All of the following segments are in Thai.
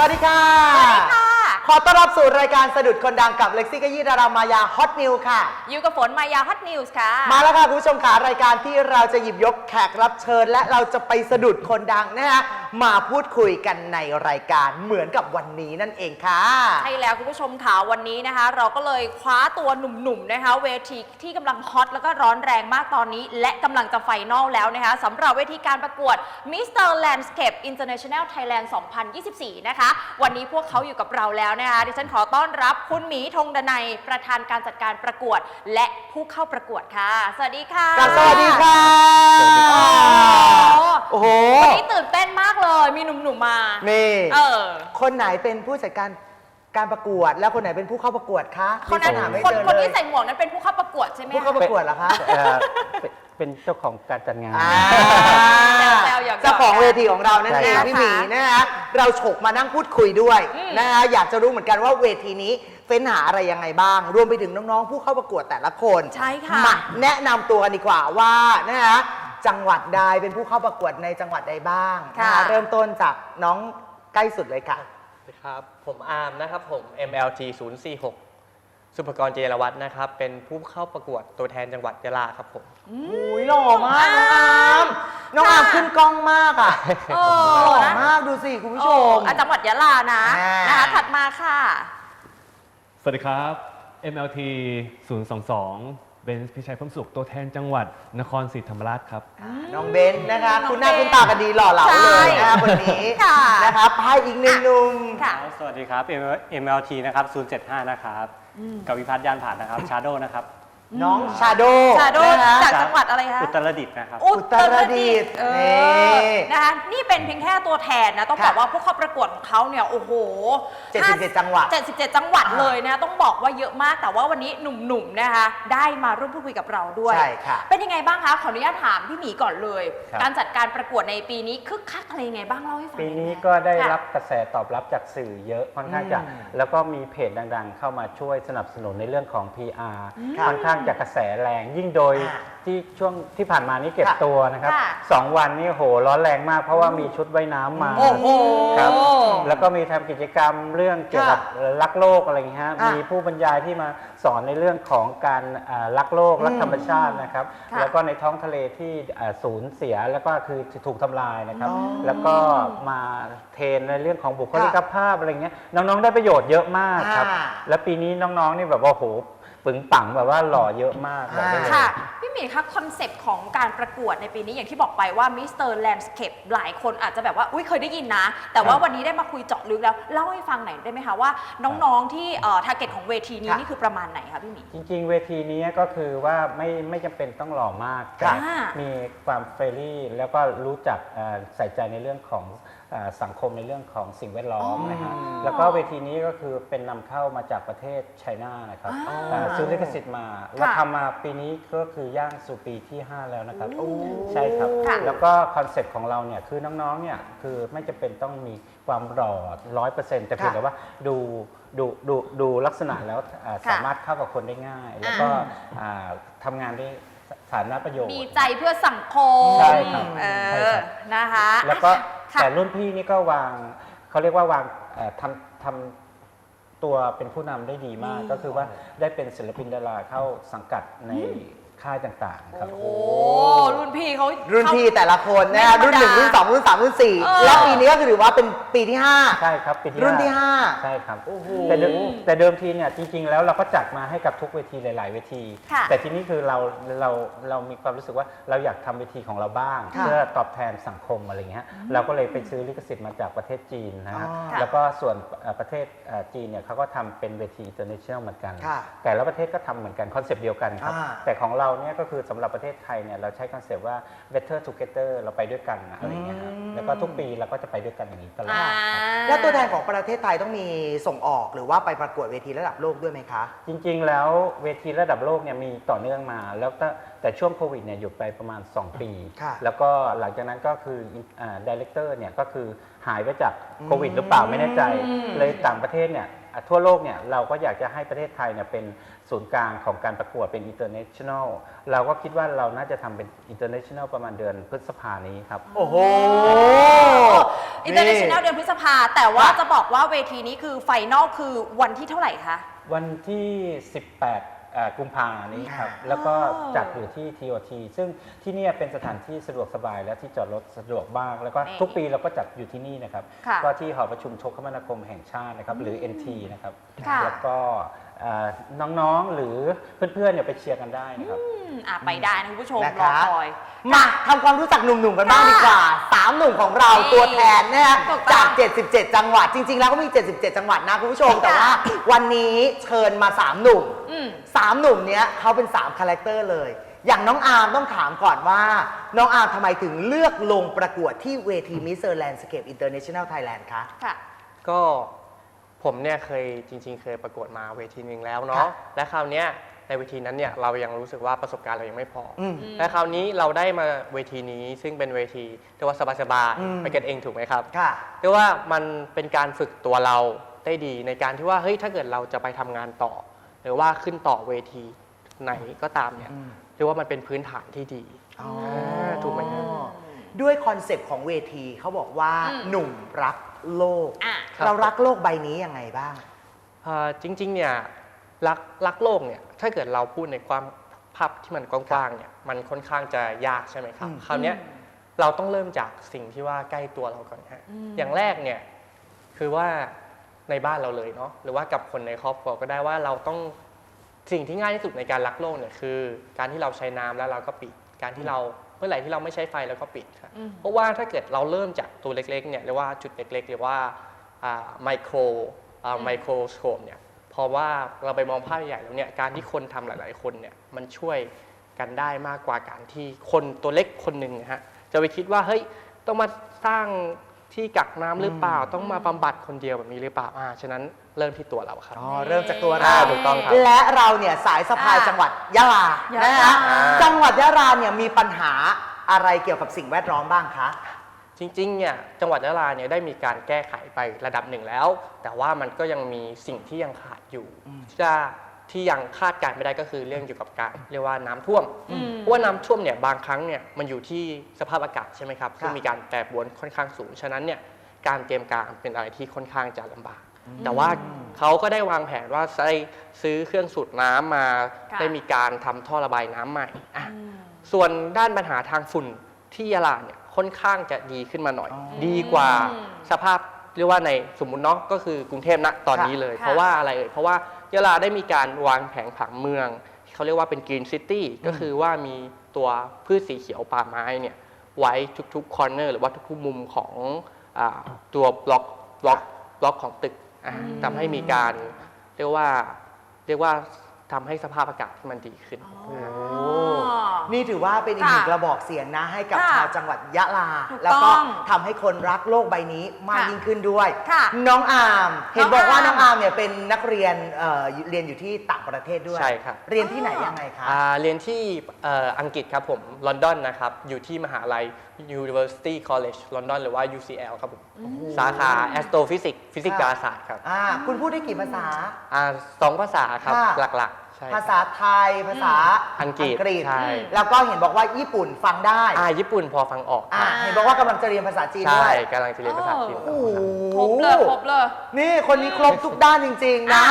สวัสดีค่ะ สวัสดีค่ะ ขอต้อนรับสู่รายการสะดุดคนดังกับเล็กซี่กยี่ดารามายาฮอตนิวค่ะ อยู่กับฝนมายาฮอตนิวส์ค่ะ มาแล้วค่ะคุณผู้ชมค่ะรายการที่เราจะหยิบยกแขกรับเชิญ และเราจะไปสะดุดคนดังนะฮะมาพูดคุยกันในรายการเหมือนกับวันนี้นั่นเองค่ะใช่แล้วคุณผู้ชมค่ะวันนี้นะคะ เราก็เลยคว้าตัวหนุ่มๆนะคะ เวทีที่กำลังฮอตแล้วก็ร้อนแรงมากตอนนี้ และกำลังจะไฟนอลแล้วนะคะสำหรับเวทีการประกวด Mr. Landscape International Thailand 2024 นะคะ วันนี้พวกเขาอยู่กับเราแล้วนะคะดิฉันขอต้อนรับคุณหมีธงดนัยประธานการจัดการประกวด และผู้เข้าประกวดค่ะ สวัสดีค่ะกับสวัสดีค่ะ สวัสดีค่ะ โอ้โห วันนี้ตื่นเต้นมากเลย มีหนุ่มๆมา นี่ เออ คนไหนเป็นผู้จัดการการประกวด แล้วคนไหนเป็นผู้เข้าประกวดคะคนนั้นดิฉัหาไม่คนเจอคนเลยที่ใส่หมวกนั้นเป็นผู้เข้าประกวดใช่ไหมผู้เข้าคะประกวดเหรอคะ เอ่อเป็น เป็นเจ้าของการจัดงานอ่าแซวๆหยอกๆเจ้าของเวทีของเรานั่นเองใช่ค่ะพี่หมีนะฮะเราฉกมานั่งพูดคุยด้วยอืม นะฮะอยากจะรู้เหมือนกันว่าเวทีนี้เฟ้นหาอะไรยังไงบ้าง รวมไปถึงน้องๆ ผู้เข้าประกวดแต่ละคนใช่ค่ะ มาแนะนำตัวกันดีกว่าว่านะฮะจังหวัดใดเป็นผู้เข้าประกวดในจังหวัดใดบ้างค่ะ นเริ่มต้นจากน้องใกล้สุดเลยค่ะสวัสดีครับ ผมอาร์มนะครับผม MLT 046 สุภกรเจรวัฒน์นะครับ เป็นผู้เข้าประกวดตัวแทนจังหวัดยะลาครับผม อุ้ยหล่อมากน้องอามน้องอามขึ้นกล้องมากอะเอหล่ออนะมากดูสิคุณผู้ชม อะจังหวัดยะลานะอ่าน นะคะถัดมาค่ะ สวัสดีครับ MLT 022 เบนซ์พิชัยเพิ่มสุขตัวแทนจังหวัดนครศรีธรรมราชครับ น้องเบนซ์นะคะน้องคุณหน้าเบนซ์คุณตากันดีหล่อเหลาใช่เลยนะคะคนนี้ค่ะ นะคะพายอีกหนึ่งหนุ่มค่ะ สวัสดีครับ MLT นะครับ 075 นะครับ กับวิพัฒน์ยานผ่านนะครับ ชาโดนะครับ น้องชาโดชาโดนะคะ จากจังหวัดอะไรคะอุตรดิตถ์นะครับ อุตรดิตถ์เอนี่ อนะคะนี่เป็นเพียงแค่ตัวแทนนะต้องค่ะบอกว่าผู้เข้าประกวดของเขาเนี่ยโอ้โห77 จังหวัด 77 จังหวัดเลยนะต้องบอกว่าเยอะมากแต่ว่าวันนี้หนุ่มๆนะคะ ได้มาร่วมพูดคุยกับเราด้วย ใช่ค่ะ เป็นยังไงบ้างคะขออนุญาตถามพี่หมีก่อนเลย ครับ การจัดการประกวดในปีนี้คึกคักอะไรยังไงบ้างเล่าให้ฟังหปีอยนี้ค่ะก็ได้ค่ะ รับกระแสตอบรับจากสื่อเยอะค่อนข้างจะ อืมแล้วก็มีเพจดังๆ เข้ามาช่วยสนับสนุนในเรื่องของ PR ค่ะค่อนข้างจะกระแสแรงยิ่งโดยอ่าที่ช่วงที่ผ่านมานี้เก็บค่ะตัวนะครับค่ะสองวันนี้โหร้อนแรงมากเพราะว่ามีชุดว่ายน้ำมาโอ้โหครับแล้วก็มีทำกิจกรรมเรื่องเกี่ยวกับค่ะรักโลกอะไรอย่างเงี้ยฮะอะมีผู้บรรยายที่มาสอนในเรื่องของการอ่ารักโลกรักธรรมชาตินะครับ ค่ะแล้วก็ในท้องทะเลที่อ่าสูญเสียแล้วก็คือถูกทำลายนะครับอ๋อแล้วก็มาเทรนในเรื่องของบุคลิกภาพอะไรเงี้ยน้องๆได้ประโยชน์เยอะมากครับอ่าแล้วปีนี้น้องๆนี่แบบว่าโห ปึงปังแบบว่าหล่อเยอะมากบอกได้เลย ค่ะ พี่หมีคะคอนเซปต์ของการประกวดในปีนี้อย่างที่บอกไปว่ามิสเตอร์แลนด์สเคปหลายคนอาจจะแบบว่า อุ้ยเคยได้ยินนะ แต่ว่าครับวันนี้ได้มาคุยเจาะลึกแล้ว เล่าให้ฟังหน่อยได้ไหมคะว่าน้องๆที่เอ่อทาร์เก็ตของเวทีนี้ค่ะนี่คือประมาณไหนคะพี่หมี จริงๆ เวทีนี้ก็คือว่าไม่ไม่จำเป็นต้องหล่อมากค่ะแต่มีความเฟรนลี่แล้วก็รู้จักเอ่อใส่ใจในเรื่องของเอ่อ สังคมในเรื่องของสิ่งแวดล้อมอ๋อนะครับแล้วก็เวทีนี้ก็คือเป็นนำเข้ามาจากประเทศไชน่านะครับอ๋อเอ่อซื้อลิขสิทธิ์มาเราทำมาปีนี้ก็คือย่างสู่ปีที่ 5 แล้วนะครับโอ้ใช่ครับค่ะแล้วก็คอนเซ็ปต์ของเราเนี่ยคือน้องๆเนี่ยคือไม่จำเป็นต้องมีความหล่อร้อยเปอร์เซ็นต์แต่เพียงค่ะแต่ว่าดูดูดูดูลักษณะแล้วอ่าค่ะสามารถเข้ากับคนได้ง่าย แล้วก็อ่าทำงานได้สาธารณประโยชน์มีใจเพื่อสังคมใช่ครับเอใช่อครับนะคะ แล้วก็ ค่ะแต่รุ่นพี่นี่ก็วางเขาเรียกว่าวางเอ่อทำทำตัวเป็นผู้นำได้ดีมากก็คือว่าได้เป็นศิลปินดาราเข้าสังกัดใน ค่ายต่างๆครับ โอ้รุ่นพี่เขารุ่นเข้าพี่แต่ละคนนะไม่คะธรรมดารุ่นหนึ่งรุ่นสองรุ่นสามรุ่นสี่เออ และปีนี้ก็คือถือว่าเป็นปีที่ห้า ใช่ครับปีที่รุ่นที่ห้าใช่ครับโอ้โหแต่เดิมแต่เดิมทีเนี่ยจริง ๆ แล้วเราก็จัดมาให้กับทุกเวทีหลาย ๆ เวที ค่ะแต่ทีนี้คือเราเราเรามีความรู้สึกว่าเราอยากทำเวทีของเราบ้าง ค่ะเพื่อตอบแทนสังคมอะไรเงี้ยเราก็เลยไปซื้อลิขสิทธิ์มาจากประเทศจีนนะฮะอ๋อแล้วก็ส่วนเอ่อประเทศเอ่อจีนเนี่ยเขาก็ทำเป็นเวที international เหมือนกัน ค่ะแต่ละประเทศก็ทำเหมือนกันคอนเซปต์เดียวกันครับ อ่า แต่ของเราเนี่ยก็คือสำหรับประเทศไทยเนี่ยเราใช้คอนเซปต์ว่า better together เราไปด้วยกันนะอะไรเงี้ยฮะอืม แล้วก็ทุกปีเราก็จะไปด้วยกันอย่างนี้ตลอดอ่าแล้วตัวแทนของประเทศไทยต้องมีส่งออกหรือว่าไปประกวดเวทีระดับโลกด้วยไหมคะ จริงๆ แล้วเวทีระดับโลกเนี่ยมีต่อเนื่องมา แล้วก็แต่ช่วงโควิดเนี่ยหยุดไปประมาณ 2 ปี ค่ะแล้วก็หลังจากนั้นก็คือดีเลกเตอร์เนี่ยก็คือหายไปจากโควิด หรือเปล่าไม่แน่ใจ อืม เลยต่างประเทศเนี่ยอะทั่วโลกเนี่ยเราก็อยากจะให้ประเทศไทยเนี่ยเป็น ศูนย์กลางของการประกวดเป็น international เราก็คิดว่าเราน่าจะทำเป็น international ประมาณเดือนพฤษภานี้ครับ โอ้โห อินเตอร์เนชั่นแนลเดือนพฤษภา แต่ว่าจะบอกว่าเวทีนี้คือไฟนอลคือวันที่เท่าไหร่คะ วันที่ 18เอ่อกุมภานี้ครับค่ะแล้วก็อ๋อจัดอยู่ที่ TOT ซึ่งที่เนี่ยเป็นสถานที่สะดวกสบายและที่จอดรถสะดวกมาก แล้วก็นี่ทุกปีเราก็จัดอยู่ที่นี่นะครับ ค่ะก็ที่หอประชุมโทรคมนาคมแห่งชาตินะครับ หรือ NT นะครับ ค่ะ แล้วก็เอ่อน้องๆหรือเพื่อนๆเนี่ยไปเชียร์กันได้นะครับ อืมอะไปได้นะคุณผู้ชมนะรอคะ คอย มาทำความรู้จักหนุ่มๆกันบ้างค่ะดีกว่าสามหนุ่มของเรานี่ตัวแทนนะฮะถูกต้องจาก 77 จังหวัดจริง ๆ แล้วก็มี 77 จังหวัดนะคุณผู้ชมแต่ว่าวันนี้เชิญมา3หนุ่มอืม สามหนุ่มเนี้ยเขาเป็น3คาแรคเตอร์เลย อย่างน้องอาร์มต้องถามก่อนว่า น้องอาร์มทำไมถึงเลือกลงประกวดที่เวทีมิสเตอร์แลนด์สเคปอินเตอร์เนชั่นแนลไทยแลนด์คะ ค่ะ ก็ ผมเนี่ยเคยจริง ๆ เคยประกวดมาเวทีหนึ่งแล้วครัเนาะบและคราวเนี้ยในเวทีนั้นเนี่ยเรายังรู้สึกว่าประสบการณ์เรายังไม่พออมและคราวนี้เราได้มาเวทีนี้ซึ่งเป็นเวทีเรียกว่าสบายอืม ๆไปกันเองถูกไหมครับ ค่ะ เรียกว่ามันเป็นการฝึกตัวเราได้ดีในการที่ว่าเฮ้ยถ้าเกิดเราจะไปทำงานต่อ หรือว่าขึ้นต่อเวทีไหนก็ตามเนี่ยอืม เรียกว่ามันเป็นพื้นฐานที่ดี อ๋อ ถูกไหมครับ ด้วยคอนเซปต์ของเวทีเขาบอกว่าอืม หนุ่มรัก โลก อะ ครับ เรารักโลกใบนี้ยังไงบ้างอ่าจริงๆเนี่ยรักรักโลกเนี่ยถ้าเกิดเราพูดในความภาพที่มันกว้างๆเนี่ยมันค่อนข้างจะยากใช่ไหมครับ อืม คราวเนี้ยเราต้องเริ่มจากสิ่งที่ว่าใกล้ตัวเราก่อนฮะอืม อย่างแรกเนี่ยคือว่าในบ้านเราเลยเนาะหรือว่ากับคนในครอบครัวก็ได้ว่าเราต้องสิ่งที่ง่ายที่สุดในการรักโลกเนี่ยคือ การที่เราใช้น้ำแล้วเราก็ปิด การที่เรา เมื่อไหร่ที่เราไม่ใช้ไฟเราก็ปิดครับอืมเพราะว่าถ้าเกิดเราเริ่มจากตัวเล็กๆเนี่ยเรียกว่าจุดเล็กๆหรือว่าไมโครไมโครสโคปเนี่ยเพราะว่าเราไปมองภาพใหญ่แล้วเนี่ยการที่คนทำหลาย ๆ คนเนี่ยมันช่วยกันได้มากกว่าการที่คนตัวเล็กคนหนึ่งนะฮะจะไปคิดว่าเฮ้ยต้องมาสร้างที่กักน้ำหรือเปล่า ต้องมาบำบัดคนเดียวแบบนี้หรือเปล่าอ่าฉะนั้น เริ่มที่ตัวเราครับ อ๋อเริ่มจากตัวเราอ่าถูกต้องครับ และเราเนี่ยสายสะพายอ่าจังหวัดยะลายะนะลาฮะจังหวัดยะลาเนี่ยมีปัญหาอะไรเกี่ยวกับสิ่งแวดล้อมบ้างคะ จริงๆ เนี่ยจังหวัดยะลาเนี่ยได้มีการแก้ไขไประดับหนึ่งแล้ว แต่ว่ามันก็ยังมีสิ่งที่ยังขาดอยู่จะที่ยังคาดการณ์ไม่ได้ก็คือเรื่องเกี่ยวกับการเรียกว่าน้ำท่วมอืม เพราะว่าน้ำท่วมเนี่ยบางครั้งเนี่ยมันอยู่ที่สภาพอากาศใช่ไหมครับครับซึ่งมีการแปรปรวนค่อนข้างสูงฉะนั้นเนี่ยการเตรียมการเป็นอะไรที่ค่อนข้างจะลำบาก แต่ว่าเขาก็ได้วางแผนว่าได้ซื้อเครื่องสูบน้ำมาค่ะ ได้มีการทำท่อระบายน้ำใหม่อะอืมส่วนด้านปัญหาทางฝุ่นที่ยะลาเนี่ยค่อนข้างจะดีขึ้นมาหน่อย อ๋อดีกว่าอืมสภาพเรียกว่าในสมมุติเนาะก็คือกรุงเทพณตอนนี้เลย ค่ะ เพราะว่าอะไรเอ่ยเพราะว่ายะลาได้มีการวางแผนผังเมืองเขาเรียกว่าเป็นกรีนซิตี้ก็คือว่ามีตัวพืชสีเขียวป่าไม้เนี่ยไว้ทุกๆคอร์เนอร์หรือว่าทุกๆมุมของอาตัวบล็อกบล็อกบล็อกของตึกอะ ทำให้มีการเรียกว่าเรียกว่า ทำให้สภาพอากาศที่มันดีขึ้นอ๋อนี่ถือว่าเป็นอีกหนึ่งค่ะกระบอกเสียงนะให้กับค่ะชาวจังหวัดยะลา ถูกแล้วก็ต้องทำให้คนรักโลกใบนี้มากค่ะยิ่งขึ้นด้วย ค่ะน้องอาร์มเห็นน้องบอกว่าอาร์ม น้องอาร์มเนี่ยเป็นนักเรียนเอ่อเรียนอยู่ที่ต่างประเทศด้วย ใช่ครับ เรียนที่ไหนยังไงคะ อ่าเรียนที่เอ่ออังกฤษครับผม ลอนดอนนะครับ อยู่ที่มหาลัย University College London หรือว่า UCL ครับผม สาขา Astrophysics ฟิสิกส์ค่ะดาราศาสตร์ครับอ่าคุณพูดได้กี่ภาษา อ่าสองภาษาครับ ค่ะ หลักๆใช่ภาษาไทย ภาษาอังกฤษใช่ แล้วก็เห็นบอกว่าญี่ปุ่นฟังได้อ่าญี่ปุ่นพอฟังออกคอ่ารับเห็นบอกว่ากำลังจะเรียนภาษาจีนใช่ด้วยกำลังจะเรียนภาษาจีนโอ้โห ครบเลยครบเลย นี่คนนี้ครบทุกด้านจริง ๆ นะ อะ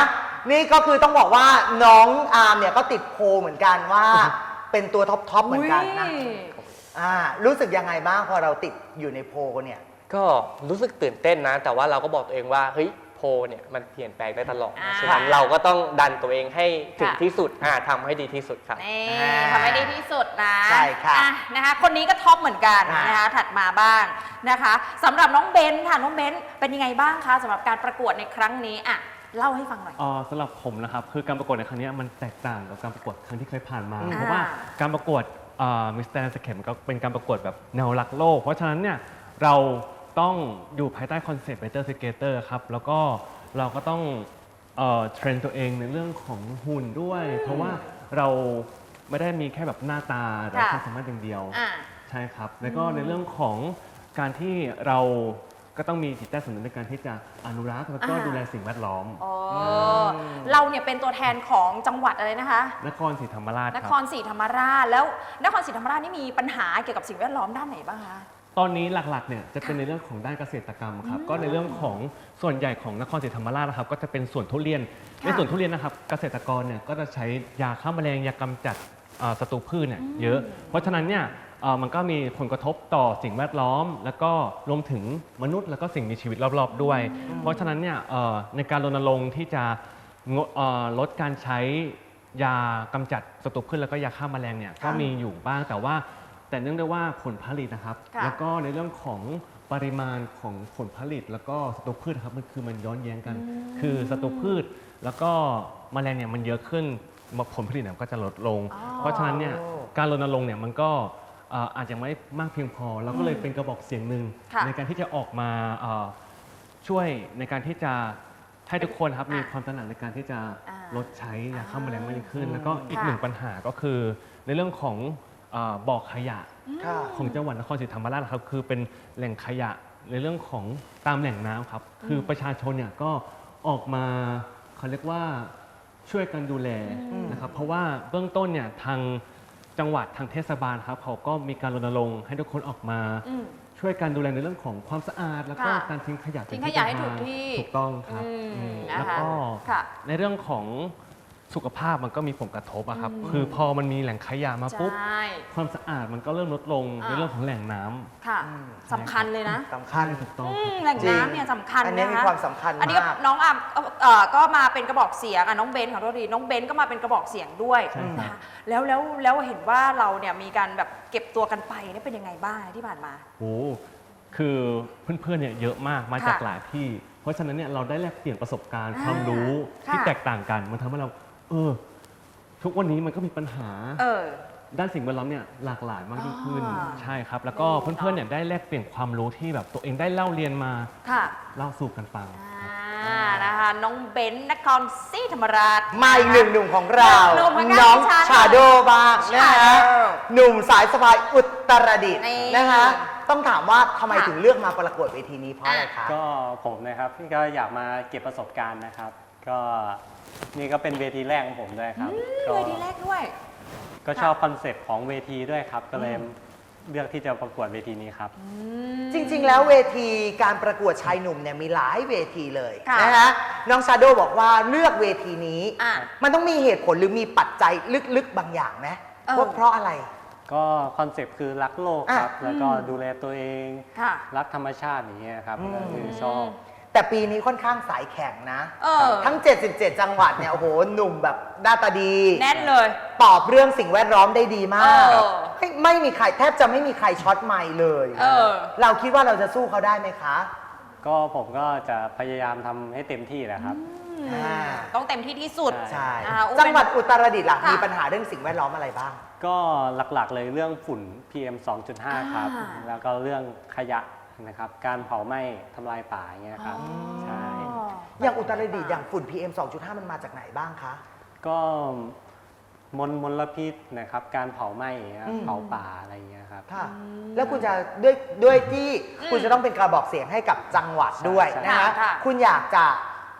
นี่ก็คือต้องบอกว่าน้องอาร์มเนี่ยก็ติดโพลเหมือนกันว่า เป็นตัวท็อปทอปเหมือนกันนะ อุ๊ย อ่า รู้สึกยังไงบ้างพอเราติดอยู่ในโพลเนี่ย ก็รู้สึกตื่นเต้นนะ แต่ว่าเราก็บอกตัวเองว่าเฮ้ย โพลเนี่ยมันเปลี่ยนแปลงได้ตลอดอ่า ฉะนั้นเราก็ต้องดันตัวเองให้ถึงค่ะที่สุดอ่าทำให้ดีที่สุดครับ นี่อ่าทำให้ดีที่สุดนะใช่ค่ะอ่นะคะคนนี้ก็ท็อปเหมือนกันอ่าน นะคะถัดมาบ้างนะคะสำหรับน้องเบนซ์ค่ะน้องเบนซ์เป็นยังไงบ้างคะสำหรับการประกวดในครั้งนี้อะเล่าให้ฟังหน่อย เอ่อสำหรับผมนะครับคือการประกวดในครั้งนี้มันแตกต่างกับการประกวดครั้งที่เคยผ่านมาอืมเพราะว่าการประกวดมิสเตอร์สเก็ตมันก็เป็นการประกวดแบบแนวรักโลก เพราะฉะนั้นเนี่ยเรา ต้องอยู่ภายใต้คอนเซปต์ Better Skater ครับ แล้วก็เราก็ต้องเอ่อเทรนตัวเองในเรื่องของหุ่นด้วย เพราะว่าเราไม่ได้มีแค่แบบหน้าตาหรือค่ะ ความสามารถอย่างเดียว อะใช่ครับ แล้วก็ในเรื่องของการที่เราก็ต้องมีจิตใต้สำนึกในการที่จะอนุรักษ์แล้วก็อ่า ดูแลสิ่งแวดล้อม อ๋ออเราเนี่ยเป็นตัวแทนของจังหวัดอะไรนะคะ นครศรีธรรมราชนคครับรศรีธรรมราชแล้วนครศรีธรรมราชนี่มีปัญหาเกี่ยวกับสิ่งแวดล้อมด้านไหนบ้างคะ ตอนนี้หลักๆเนี่ยจะเป็นในเรื่องของด้านเกษตรกรรมครับก็ในเรื่องของส่วนใหญ่ของนครศรีธรรมราชนะครับก็จะเป็นสวนทุเรียนค่ะในสวนทุเรียนนะครับเกษตรกรเนี่ยก็จะใช้ยาฆ่าแมลงยากำจัดเอ่อศัตรูพืชเนี่ยเยอะ เพราะฉะนั้นเนี่ยเอ่อมันก็มีผลกระทบต่อสิ่งแวดล้อม แล้วก็รวมถึงมนุษย์แล้วก็สิ่งมีชีวิตรอบๆด้วย เพราะฉะนั้นเนี่ยเอ่อในการรณรงค์ที่จะงดเอ่อลดการใช้ยากำจัดศัตรูพืชแล้วก็ยาฆ่าแมลงเนี่ยก็มีอยู่บ้างแต่ว่า แต่เนื่องด้วยว่าผลผลิตนะครับ ค่ะแล้วก็ในเรื่องของปริมาณของผลผลิต แล้วก็ศัตรูพืชครับมันคือมันย้อนแย้งกัน คือศัตรูพืช แล้วก็แมลงเนี่ยมันเยอะขึ้นผลผลิตเนี่ยมันก็จะลดลง อ๋อ เพราะฉะนั้นเนี่ยการรณรงค์เนี่ยมันก็เอ่ออาจจะไม่มากเพียงพอแล้วก็เลยเป็นกระบอกเสียงหนึ่งค่ะ ในการที่จะออกมาเอ่อช่วยในการที่จะให้ทุกคนครับอะมีความตระหนักในการที่จะอ่าลดใช้ยาฆ่าแมลงมากยิ่งขึ้น แล้วก็อีกค่ะหนึ่งปัญหาก็คือในเรื่องของ เอ่อบ่อขยะค่ะ ของจังหวัดนครศรีธรรมราชครับคือเป็นแหล่งขยะในเรื่องของตามแหล่งน้ำครับ คือประชาชนเนี่ยก็ออกมาเขาเรียกว่าช่วยกันดูแลนะครับเพราะว่าเบื้องต้นเนี่ยทางจังหวัดทางเทศบาลครับเขาก็มีการรณรงค์ให้ทุกคนออกมา อืม ช่วยกันดูแลในเรื่องของความสะอาด แล้วก็ค่ะการทิ้งขยะทิ้งเป็นขยะให้เป็นถูกทางที่ถูกต้องครับอืมอืมนะคะแล้วก็ค่ะ ในเรื่องของ สุขภาพมันก็มีผลกระทบอะครับ คือพอมันมีแหล่งขยะมาปุ๊บ ใช่ความสะอาดมันก็เริ่มลดลงอ่าในเรื่องของแหล่งน้ำค่ะสำคัญเลยนะ สำคัญ ถูกต้อง อืครับมแหล่งน้ำเนี่ยสำคัญอันนี้นะมีคะความสำคัญอันนี้ก็มาก น้องอามเอ่อก็มาเป็นกระบอกเสียงอะน้องเบนขอโทษทีน้องเบนก็มาเป็นกระบอกเสียงด้วยใช่ครับ นะคะแล้วแล้วแล้วเห็นว่าเราเนี่ยมีการแบบเก็บตัวกันไปเนี่ยเป็นยังไงบ้างที่ผ่านมา โอ้คือเพื่อนๆเนี่ยเยอะมากมาจากค่ะหลายที่ เพราะฉะนั้นเนี่ยเราได้แลกเปลี่ยนประสบการณ์อ่าความรู้ที่ค่ะ แตกต่างกัน มันทำให้เรา เออ ทุกวันนี้มันก็มีปัญหา เออ ด้านสิ่งแวดล้อมเนี่ยหลากหลายมากยิ่งขึ้นอ่า ใช่ครับ แล้วก็เพื่อนๆเนี่ยได้แลกเปลี่ยนความรู้ที่แบบตัวเองได้เล่าเรียนมาค่ะเล่าสู่กันฟัง อ่านะคะ น้องเบนนครศรีธรรมราช มาอีกหนึ่งหนุ่มของเรา หนุ่มของเราน้องชาโดชาโดบ้างนะฮะชาโดหนุ่มสายสะพายอุตรดิตถ์นี่นะคะ ต้องถามว่าทำไมค่ะ ถึงเลือกมาประกวดเวทีนี้เพราะอะไรคะ ก็ผมนะครับที่ก็อยากมาเก็บประสบการณ์นะครับ ก็นี่ก็เป็นเวทีแรกของผมด้วยครับก็เวทีแรกด้วย ก็ชอบคอนเซ็ปต์ของเวทีด้วยครับ ก็เลยเลือกที่จะประกวดเวทีนี้ครับ จริง ๆ แล้วเวทีการประกวดชายหนุ่มเนี่ยมีหลายเวทีเลยค่ะนะฮะน้องชาโดบอกว่าเลือกเวทีนี้ อะมันต้องมีเหตุผลหรือมีปัจจัยลึกๆบางอย่างไหมเออ ว่าเพราะอะไร ก็คอนเซ็ปต์คือรักโลกครับอะแล้วก็ดูแลตัวเอง ค่ะ รักธรรมชาติอย่างเงี้ยครับอืม ก็คือชอบ แต่ปีนี้ค่อนข้างสายแข็งนะ เออ ทั้ง 77 จังหวัดเนี่ยโอ้โหหนุ่มแบบหน้าตาดี แน่นเลย ตอบเรื่องสิ่งแวดล้อมได้ดีมากเออไม่ไม่มีใครแทบจะไม่มีใครช็อตไม่เลยเออ เราคิดว่าเราจะสู้เขาได้ไหมคะก็ผมก็จะพยายามทำให้เต็มที่แหละครับ อ่าต้องเต็มที่ที่สุด ใช่ใช่นะคะอุ้มจังหวัดอุตรดิตถ์ล่ะค่ะ มีปัญหาเรื่องสิ่งแวดล้อมอะไรบ้าง ก็หลักๆเลยเรื่องฝุ่น PM 2.5 ครับอ่าแล้วก็เรื่องขยะ นะครับ การเผาไหม้ทำลายป่าอย่างเงี้ยครับ ใช่ อย่างอุตรดิตถ์อย่างฝุ่น PM 2.5 มันมาจากไหนบ้างคะ ก็มลมลพิษนะครับ การเผาไหม้อย่างเงี้ยอืม เผาป่าอะไรอย่างเงี้ยครับ ค่ะ แล้วคุณจะด้วยด้วยที่คุณจะต้องเป็นกระบอกเสียงให้กับจังหวัดด้วยใช่ นะคะค่ะคุณอยากจะ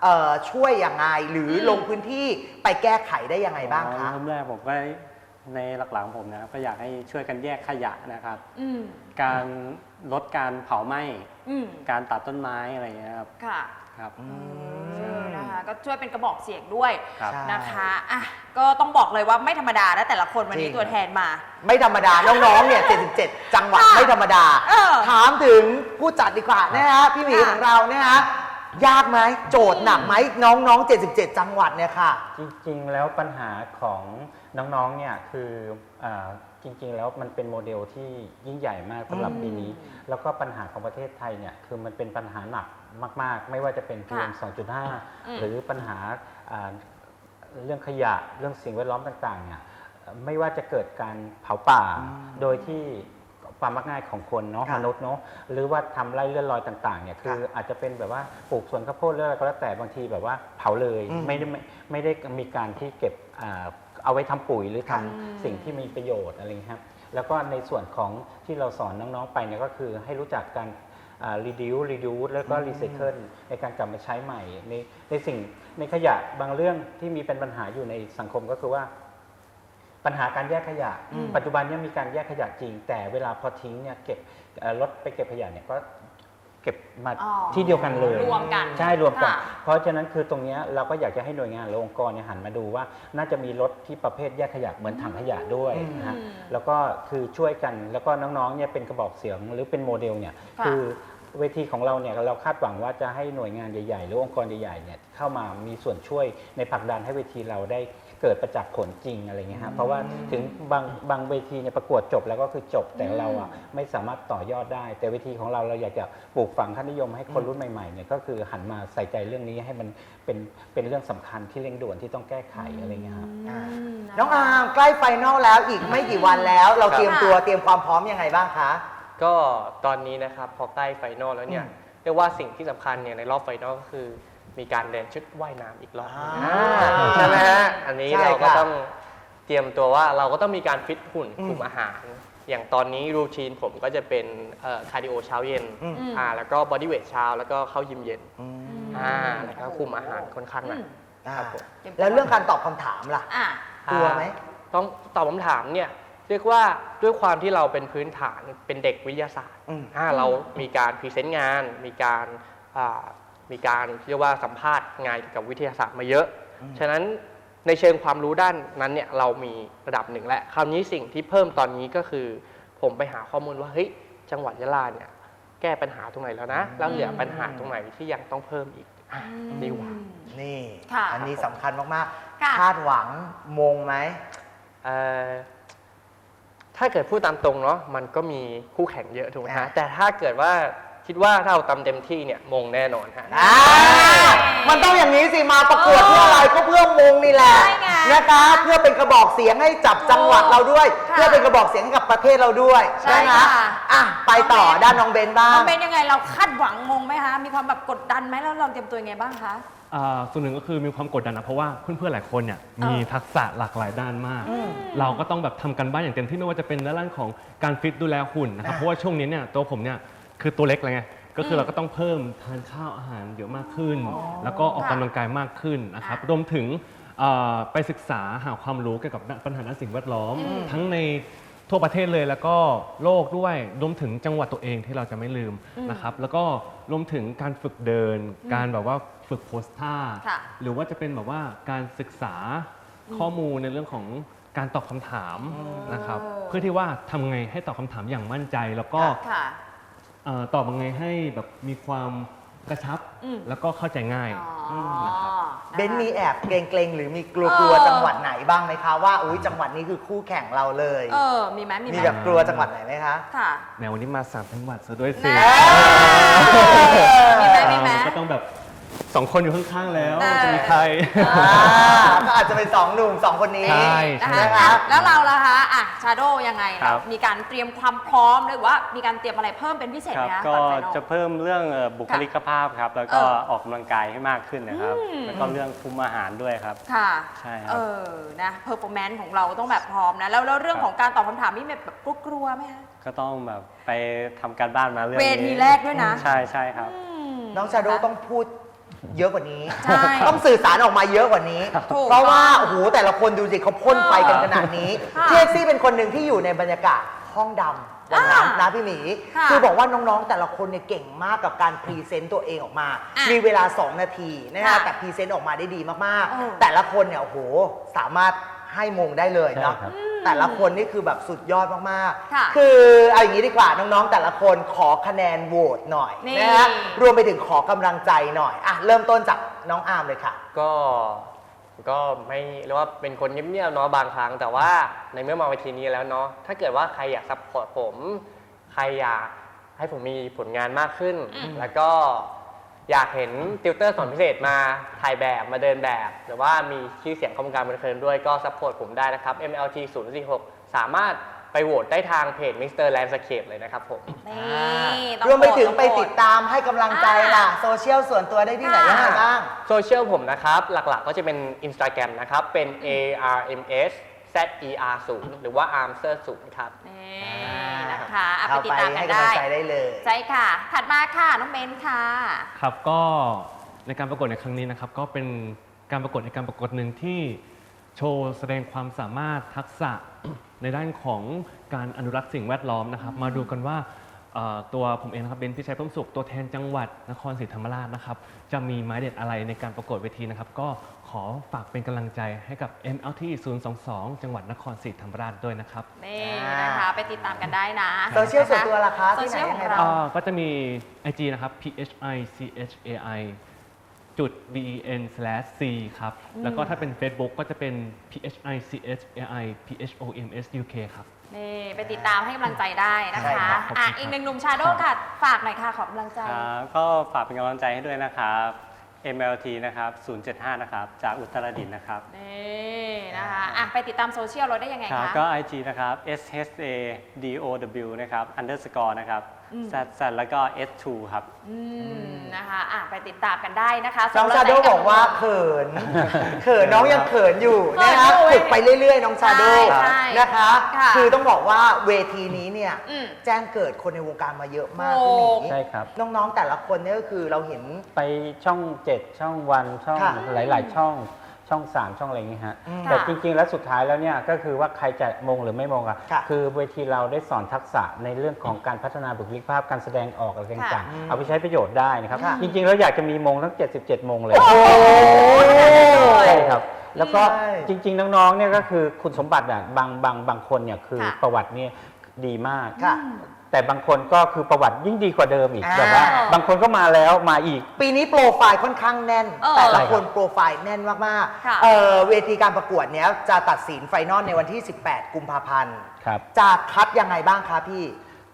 เอ่อช่วยยังไงหรืออม ลงพื้นที่ไปแก้ไขได้ยังไงบ้างคะ เริ่มแรกผมก็ในหลักๆของผมนะครับก็อยากให้ช่วยกันแยกขยะนะครับ อืม การ ลดการเผาไหม้อืมการตัดต้นไม้อะไรอย่างเงี้ยครับค่ะครับเออนะคะก็ช่วยเป็นกระบอกเสียงด้วยครับ ใช่ นะคะอะก็ต้องบอกเลยว่าไม่ธรรมดานะแต่ละคนวันนี้จริง ตัวแทนมา ไม่ธรรมดา น้องๆ เนี่ย 77 จังหวัดค่ะไม่ธรรมดา เออถามถึงผู้จัดดีกว่านะฮะ พี่หมีค่ะ ของเราเนี่ยฮะ ยากไหมโจทย์หนักไหมน้องๆ 77 จังหวัดเนี่ยค่ะ จริงๆ แล้วปัญหาของน้องๆ เนี่ยคืออาจ ริง ๆ แล้วมันเป็นโมเดลที่ยิ่งใหญ่มากสำหรับอืมปีนี้ แล้วก็ปัญหาของประเทศไทยเนี่ยคือมันเป็นปัญหาหนักมาก ๆ ไม่ว่าจะเป็น PM อืม2.5 หรือปัญหาอ่าเรื่องขยะเรื่องสิ่งแวดล้อมต่างๆเนี่ยไม่ว่าจะเกิดการเผาป่าโดยที่ความมักง่ายของคนเนาะค่ะมนุษย์เนาะหรือว่าทำไร่เลื่อนลอยต่างๆเนี่ยคืออาจจะเป็นแบบว่าปลูกสวนข้าวโพดหรืออะไรก็แล้วแต่บางทีแบบว่าเผาเลยอืมไม่ได้ไม่ไม่ได้มีการที่เก็บอ่า เอาไว้ทำปุ๋ยหรือทำค่ะสิ่งที่มีประโยชน์อะไรอย่างเงี้ยครับ แล้วก็ในส่วนของที่เราสอนน้องๆไปเนี่ยก็คือให้รู้จักการอ่า reduce reduce แล้วก็ recycle ในการกลับมาใช้ใหม่ ในในสิ่งในขยะบางเรื่องที่มีเป็นปัญหาอยู่ในสังคมก็คือว่า ปัญหาการแยกขยะ ปัจจุบันเนี่ยมีการแยกขยะจริง แต่เวลาพอทิ้งเนี่ยเก็บเอ่อรถไปเก็บขยะเนี่ยก็ เก็บมาอ๋อที่เดียวกันเลยรวมกันใช่รวมกันค่ะ เพราะฉะนั้นคือตรงเนี้ยเราก็อยากจะให้หน่วยงานหรือองค์กรเนี่ยหันมาดูว่า น่าจะมีรถที่ประเภทแยกขยะเหมือนถังขยะด้วยนะฮะ อืม แล้วก็คือช่วยกันแล้วก็น้องๆเนี่ยเป็นกระบอกเสียงหรือเป็นโมเดลเนี่ยค่ะคือเวทีของเราเนี่ยเราคาดหวังว่าจะให้หน่วยงานใหญ่ๆ หรือองค์กรใหญ่ๆเนี่ยเข้ามามีส่วนช่วยในผลักดันให้เวทีเราได้ เกิดประจักษ์ผลจริงอะไรเงี้ยฮะเพราะว่าถึงบางบางเวทีเนี่ยประกวดจบแล้วก็คือจบแต่เราอะไม่สามารถต่อยอดได้ แต่เวทีของเราเราอยากจะปลูกฝังค่านิยมให้คนรุ่นใหม่ๆเนี่ยก็คือหันมาใส่ใจเรื่องนี้ให้มันเป็นเป็นเรื่องสำคัญที่เร่งด่วนที่ต้องแก้ไขอะไรเงี้ยครับ อ่ามน้องอาร์มใกล้ไฟนอลแล้วอีกไม่กี่วันแล้ว เราครับเตรียมตัวเตรียมความพร้อมยังไงบ้างคะ ก็ตอนนี้นะครับพอใกล้ไฟนอลแล้วเนี่ยเรียกว่าสิ่งที่สำคัญเนี่ยในรอบไฟนอลก็คือ มีการเดินชุดว่ายน้ำอีกรอบหนึ่งอ่าอ่า ใช่ไหมฮะ อันนี้ใช่เราก็ค่ะต้องเตรียมตัวว่าเราก็ต้องมีการฟิตหุ่นอืมคุมอาหาร อย่างตอนนี้รูทีนผมก็จะเป็นคาร์ดิโอเช้าเย็นอืม อ่าแล้วก็บอดี้เวทเช้าแล้วก็เข้ายิมเย็นอืมอ่าแล้วก็คุมอาหารค่อนข้างหนักอ่าครับผม แล้วเรื่องการตอบคำถามล่ะ อะ กลัวไหม ต้องตอบคำถามเนี่ยเรียกว่าด้วยความที่เราเป็นพื้นฐานเป็นเด็กวิทยาศาสตร์อืม อ่าเรามีการพรีเซนต์งาน มีการอ่า มีการเรียกว่าสัมภาษณ์งานเกี่ยวกับวิทยาศาสตร์มาเยอะ ฉะนั้นในเชิงความรู้ด้านนั้นเนี่ยเรามีระดับหนึ่งและคราวนี้สิ่งที่เพิ่มตอนนี้ก็คือ ผมไปหาข้อมูลว่าเฮ้ยจังหวัดยะลาเนี่ยแก้ปัญหาตรงไหนแล้วนะแล้วเหลือปัญหาตรงไหนที่ยังต้องเพิ่มอีกอะดีกว่านี่ ค่ะอันนี้สำคัญมากค่ะ ๆคาดหวังมงไหม เอ่อถ้าเกิดพูดตามตรงเนาะมันก็มีคู่แข่งเยอะถูกไหมฮะอ่า แต่ถ้าเกิดว่า คิดว่าถ้าเราทำเต็มที่เนี่ยมงแน่นอนฮะ อ่ามันต้องอย่างนี้สิมาประกวดเพื่ออะไรก็เพื่อมงนี่แหละใช่ไงนะคะเพื่อเป็นกระบอกเสียงให้จับจังหวัดเราด้วย ค่ะเพื่อเป็นกระบอกเสียงให้กับประเทศเราด้วยใช่นะคะค่ะ อะไปต่อน้องเบนด้านน้องเบนบ้าน้องงเบนยังไงเราคาดหวังมงไหมคะ มีความแบบกดดันไหมแล้วเราเตรียมตัวยังไงบ้างคะ อ่าส่วนหนึ่งก็คือมีความกดดันนะเพราะว่าเพื่อนๆหลายคนเนี่ยเออมีทักษะหลากหลายด้านมาก เราก็ต้องแบบทำกันบ้านอย่างเต็มที่ไม่ว่าจะเป็นในด้านของการฟิตดูแลหุ่นนะครับอ่าเพราะว่าช่วงนี้เนี่ยตัวผมเนี่ย คือตัวเล็กเลยไงก็คือเราก็ต้องเพิ่มทานข้าวอาหารเยอะมากขึ้น แล้วก็ออกกำลังกายมากขึ้นนะครับรวมถึงเอ่อไปศึกษาหาความรู้เกี่ยวกับปัญหาด้านสิ่งแวดล้อม ทั้งในทั่วประเทศเลยแล้วก็โลกด้วยรวมถึงจังหวัดตัวเองที่เราจะไม่ลืมนะครับแล้วก็รวมถึงการฝึกเดิน การแบบว่าฝึกโพสท่า ค่ะ หรือว่าจะเป็นแบบว่าการศึกษาข้อมูลในเรื่องของการตอบคำถามนะครับเออเพื่อที่ว่าทำไงให้ตอบคำถามอย่างมั่นใจ แล้วก็ค่ะ เอ่อตอบยังไงให้แบบมีความกระชับอืม แล้วก็เข้าใจง่ายอ๋อนะครับ เบนมีแอบเกรงๆ หรือมีกลัวเอๆอจังหวัดไหนบ้างไหมคะว่าอุ้ยจังหวัดนี้คือคู่แข่งเราเลย เออ มีไหมมีไหมมีแบบกลัวจังหวัดไหนไหมคะค่ะแนววันนี้มาสามจังหวัดซะด้วยสิแน่มีไหมมีไหม อ่าก็ต้องแบบ สองคนอยู่ข้างๆแล้วเออจะมีใคร อ่าก็อาจจะเป็นสองหนุ่มสองคนนี้ใช่นะคะนะคะอะแล้วเราล่ะคะอะชาโดยังไงครัเราบมีการเตรียมความพร้อมหรือว่ามีการเตรียมอะไรเพิ่มเป็นพิเศษคไหรัมบคะก็ก่อนไฟนอล จะเพิ่มเรื่องเอ่อบุคลิกภาพครับ แล้วก็เออออกกำลังกายให้มากขึ้นนะครับ อืม แล้วก็เรื่องคุมอาหารด้วยครับ ค่ะใช่ครับ เออนะเพอร์ฟอร์แมนซ์ของเราต้องแบบพร้อมนะ แล้วแล้วเรื่องของการตอบคำถามนี่แบบกลัวๆไหมคะ ก็ต้องแบบไปทำการบ้านมาเรื่องเวนี้ทีแรกด้วยนะ ใช่ใช่ครับมน้องชาโดต้องพูด เยอะกว่านี้ ใช่ต้องสื่อสารออกมาเยอะกว่านี้ ถูกเพราะว่าโอ้โหแต่ละคนดูสิเขาพ่นไฟกันขนาดนี้ค่ะพี่เอ็กซี่เป็นคนหนึ่งที่อยู่ในบรรยากาศห้องดำวันนั้นอ่านะพี่หมีค่ะคือบอกว่าน้องๆ แต่ละคนเนี่ยเก่งมากกับการพรีเซนต์ตัวเองออกมา อะมีเวลา 2 นาทีนะค่ะฮะแต่พรีเซนต์ออกมาได้ดีมากเออ ๆ แต่ละคนเนี่ยโอ้โหสามารถ ให้มงได้เลยเนาะใช่ครับ แต่ละคนนี่คือแบบสุดยอดมากค่ะๆคือเอาอย่างนี้ดีกว่าน้องๆ แต่ละคนขอคะแนนโหวตหน่อยนี่ นะฮะรวมไปถึงขอกำลังใจหน่อยอะเริ่มต้นจากน้องอาร์มเลยค่ะ ก็ก็ไม่เรียกว่าเป็นคนเงียบๆเนาะบางครั้ง แต่ว่าในเมื่อมาเวทีนี้แล้วเนาะถ้าเกิดว่าใครอยากซัพพอร์ตผม ใครอยากให้ผมมีผลงานมากขึ้น แล้วก็ อยากเห็นติวเตอร์สอนพิเศษมาถ่ายแบบมาเดินแบบ หรือว่ามีชื่อเสียงของวงการบันเทิงด้วยก็ซัพพอร์ตผมได้นะครับ MLT 046 สามารถไปโหวตได้ทางเพจ Mr. Landscape เลยนะครับผม นี่ต้องรวมไปถึงโหวตไปติดตามให้กำลังใจล่ะอ่าโซเชียลส่วนตัวได้ที่ไหนค่ะยังไงบ้าง โซเชียลผมนะครับ หลักๆก็จะเป็น Instagram นะครับ เป็น ARMS ZER 0หรือว่า ARMSER 0ครับ นี่ นะคะนะคะอะไปเข้าติไปดตามกัให้นกำลัได้งใจได้เลย ใช่ค่ะ ถัดมาค่ะน้องเบนค่ะ ครับก็ในการประกวดในครั้งนี้นะครับ ก็เป็นการประกวดในการประกวดหนึ่งที่โชว์แสดงความสามารถทักษะ ในด้านของการอนุรักษ์สิ่งแวดล้อมนะครับ มาดูกันว่าเอ่อ ตัวผมเองนะครับเบนพิชัยเพิ่มสุขตัวแทนจังหวัดนครศรีธรรมราชนะครับ จะมีไม้เด็ดอะไรในการประกวดเวทีนะครับ ก็ขอฝากเป็นกำลังใจให้กับ MLT 022 จังหวัดนครศรีธรรมราชด้วยนะครับนี่นะคะไปติดตามกันได้นะโซเชียลส่วนตัวล่ะคะโซที่ไหนเชียลขยัองงไงเราบ้างอ่าก็จะมี IG นะครับ PHI CHAI จุด BEN slash C ครับ แล้วก็ถ้าเป็น Facebook ก็จะเป็น PHI CHAI PHOMS UK ครับ นี่ไปติดตามให้กำลังใจได้นะใช่คะ ครับขอบคุณอะครับอีกหนึ่งหนุ่มชาโดค่ะ ฝากหน่อยค่ะขอกำลังใจ ครับก็ฝากเป็นกำลังใจให้ด้วยนะครับ MLT นะครับ 075 นะครับ จากอุตรดิตถ์นะครับ นี่นะคะอะไปติดตามโซเชียลเราได้ยังไงครับ คะ ก็ IG นะครับ SHADOW นะครับ underscore นะครับ Z Z แล้วก็ S2 ครับ อืมนะคะอะไปติดตามกันได้นะคะน้องส่ชาโดแรงใจบอกว่าเขิน เขินน้องยังเขินอยู่เขินะนคะอยู่ฝึกไปเรื่อย ๆ น้องชาโดใช่ใช่นะคะค่ะคือต้องบอกว่าเวทีนี้เนี่ยอืมแจ้งเกิดคนในวงการมาเยอะมากโอ้พี่หมีใช่ครับ น้องๆแต่ละคนเนี่ยก็คือเราเห็นไปช่องเจ็ดช่องวันช่องค่ะหลาย ๆ ช่อง ช่องสามช่องอะไรอย่างเงี้ยฮะอืมแต่ค่ะจริงๆ แล้วสุดท้ายแล้วเนี่ยก็คือว่าใครจะมงหรือไม่มงอะค่ะคือเวทีเราได้สอนทักษะในเรื่องของการพัฒนาบุคลิกภาพการแสดงออกอะไรต่างอืมๆเอาไปใช้ประโยชน์ได้นะครับ ค่ะ จริงๆแล้วอยากจะมีมงทั้ง 77 มงเลยโอ้ใช่ครับ แล้วก็ใช่ จริง ๆ น้องๆ เนี่ยก็คือคุณสมบัติอะบางบางบางคนเนี่ยคือค่ะ ประวัติเนี่ยดีมาก ค่ะ แต่บางคนก็คือประวัติยิ่งดีกว่าเดิมอีกอ่า แบบว่า บางคนก็มาแล้วมาอีก ปีนี้โปรไฟล์ค่อนข้างแน่น เออแต่ละใช่คครันบโปรไฟล์แน่นมากค่ะ ๆเอ่อเวทีการประกวดเนี้ยจะตัดสินไฟนอลในวันที่ 18 กุมภาพันธ์ ครับ จะคัดยังไงบ้างคะพี่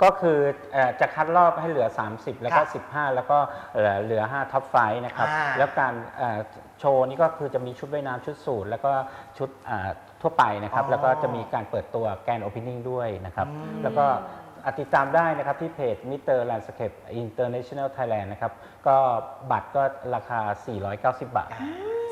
ก็คือเอ่อจะคัดรอบให้เหลือ 30 แล้วก็ ค่ะ15 แล้วก็เหลือเหลือ 5 ท็อปไฟนะครับ อ่าแล้วการเอ่อโชว์นี้ก็คือจะมีชุดว่ายน้ำชุดสูทแล้วก็ชุดอ่าทั่วไปนะครับ อ๋อแล้วก็จะมีการเปิดตัวแกนโอเพนนิ่งด้วยนะครับอืมแล้วก็อะ ติดตามได้นะครับที่เพจ Mr. Landscape International Thailand นะครับ ก็บัตรก็ราคา 490 บาท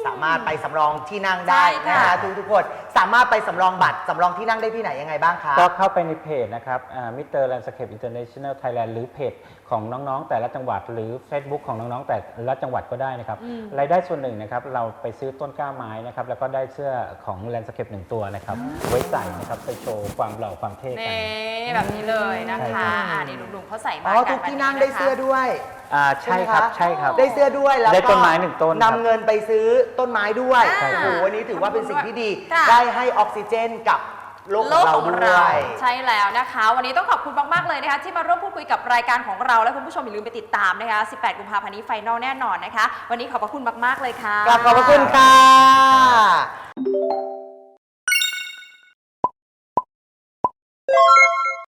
สามารถไปสำรองที่นั่งได้ใช่นะค่ะ คะทุกทุกๆคนสามารถไปสำรองบัตรสำรองที่นั่งได้ที่ไหนยังไงบ้างคะ ก็เข้าไปในเพจนะครับมิเตอร์แลนด์สเคปอินเตอร์เนชั่นแนลไทยแลนด์หรือเพจของน้องๆ แต่ละจังหวัดหรือ Facebook ของน้องๆ แต่ละจังหวัดก็ได้นะครับ อืม รายได้ส่วนหนึ่งนะครับเราไปซื้อต้นกล้าไม้นะครับ แล้วก็ได้เสื้อของแลนด์สเคปหนึ่งตัวนะครับ ไว้ใส่นะครับไปโชว์ความหล่อความเท่กัน นี่แบบนี้เลยนะใช่ครัคะบ อ่านี่หนุ่มๆเขาใส่อ๋มาอกัทุนกที่นั่งได้เสื้อด้วย่ใช่ครับใช่ครับได้เสื้อด้วยแล้วก็ได้ต้นไม้หนึ่งต้นนำเงินไปซื้อต้นไม้ด้วยโอ้โหวันนี้ถือว่าเป็นสิ่งที่ดีได้ให้ออกซิเจนกับโลกของเราใช่แล้วนะคะ วันนี้ต้องขอบคุณมากๆเลยนะคะ ที่มาร่วมพูดคุยกับรายการของเรา และคุณผู้ชมอย่าลืมไปติดตามนะคะ 18 กุมภาพันธ์นี้ไฟนอลแน่นอนนะคะ วันนี้ขอบพระคุณมากๆเลยค่ะ กลับขอบพระคุณค่ะ